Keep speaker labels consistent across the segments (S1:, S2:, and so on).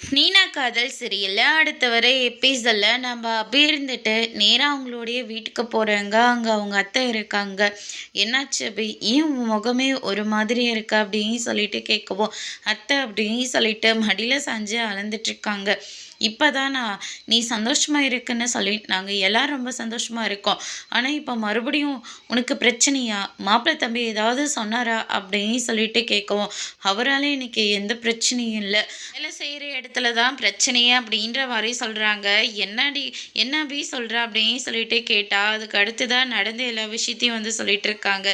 S1: நீனா காதல் சரியில்லை அடுத்த வர எபிசோடில் நம்ம அப்படி இருந்துட்டு நேராக அவங்களுடைய வீட்டுக்கு போகிறாங்க அங்கே அவங்க அத்தை இருக்காங்க. என்னாச்சு அபி ஏன் உன் முகமே ஒரு மாதிரி இருக்கு அப்படின்னு சொல்லிட்டு கேட்கவும் அத்தை அப்படின்னு சொல்லிட்டு மடியில் சாஞ்சு அளந்துட்டுருக்காங்க இப்போ தான் நான் நீ சந்தோஷமாக இருக்குன்னு சொல்லி நாங்கள் எல்லோரும் ரொம்ப சந்தோஷமாக இருக்கோம். ஆனால் இப்போ மறுபடியும் உனக்கு பிரச்சனையா? மாப்பிள்ளை தம்பி ஏதாவது சொன்னாரா அப்படின்னு சொல்லிட்டு கேட்கவும் அவரால் இன்னைக்கு எந்த பிரச்சனையும் இல்லை. வேலை செய்கிற இடத்துல தான் பிரச்சனையே அப்படின்ற மாதிரி சொல்கிறாங்க என்னடி என்ன அப்படி சொல்கிற அப்படின்னு சொல்லிட்டு கேட்டால் அதுக்கு அடுத்து தான் நடந்த எல்லா விஷயத்தையும் வந்து சொல்லிட்டு இருக்காங்க.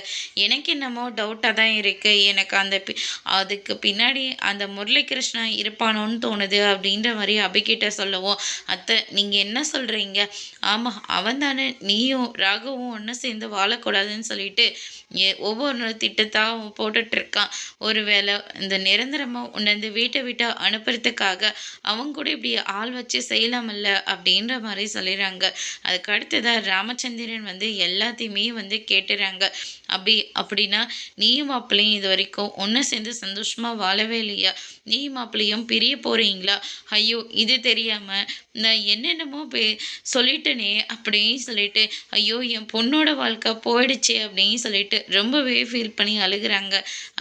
S1: எனக்கு என்னமோ டவுட்டாக தான் இருக்குது எனக்கு அந்த பி அதுக்கு பின்னாடி அந்த முரளிகிருஷ்ணன் இருப்பானோன்னு தோணுது அப்படின்ற மாதிரி அபிகிட்ட சொல்லவும். அத்தை நீங்கள் என்ன சொல்கிறீங்க ஆமாம் அவன் தானே நீயும் ராகவும் ஒன்று சேர்ந்து வாழக்கூடாதுன்னு சொல்லிட்டு ஏ ஒவ்வொரு திட்டத்தான் போட்டுட்ருக்கான் ஒரு வேளை இந்த நிரந்தரமாக உன்னை இந்த வீட்டை விட்டு அனுப்புறதுக்காக அவங்க கூட இப்படி ஆள் வச்சு செய்யலாமல்ல அப்படின்ற மாதிரி சொல்லிடுறாங்க. அதுக்கு அடுத்ததாக ராமச்சந்திரன் வந்து எல்லாத்தையுமே வந்து கேட்டுறாங்க. அப்படி அப்படின்னா நீயும் மாப்பிள்ளையும் இது வரைக்கும் ஒன்று சேர்ந்து சந்தோஷமாக வாழவே இல்லையா? நீ மாப்பிள்ளையும் பிரிய போகிறீங்களா ஐயோ இது தெரியாமல் நான் என்னென்னமோ பே சொல்லிட்டேனே அப்படின்னு சொல்லிட்டு ஐயோ என் பொண்ணோட வாழ்க்கை போயிடுச்சே அப்படின்னு சொல்லிட்டு ரொம்பவே ஃபீல் பண்ணி அழுகுறாங்க.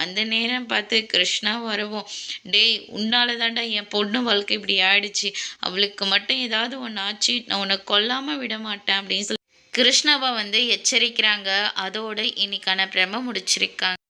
S1: அந்த நேரம் பார்த்து கிருஷ்ணா வரவும். டேய் உன்னால தாண்டா என் பொண்ணு பொண்ணு வாழ்க்கை இப்படி ஆயிடுச்சு. அவளுக்கு மட்டும் ஏதாவது ஒன்று ஆச்சு நான் உன்னை கொல்லாமல் விட மாட்டேன் அப்படின்னு சொல்லி கிருஷ்ணாவை வந்து எச்சரிக்கிறாங்க. அதோடு இன்னைக்கான பிரம முடிச்சிருக்காங்க.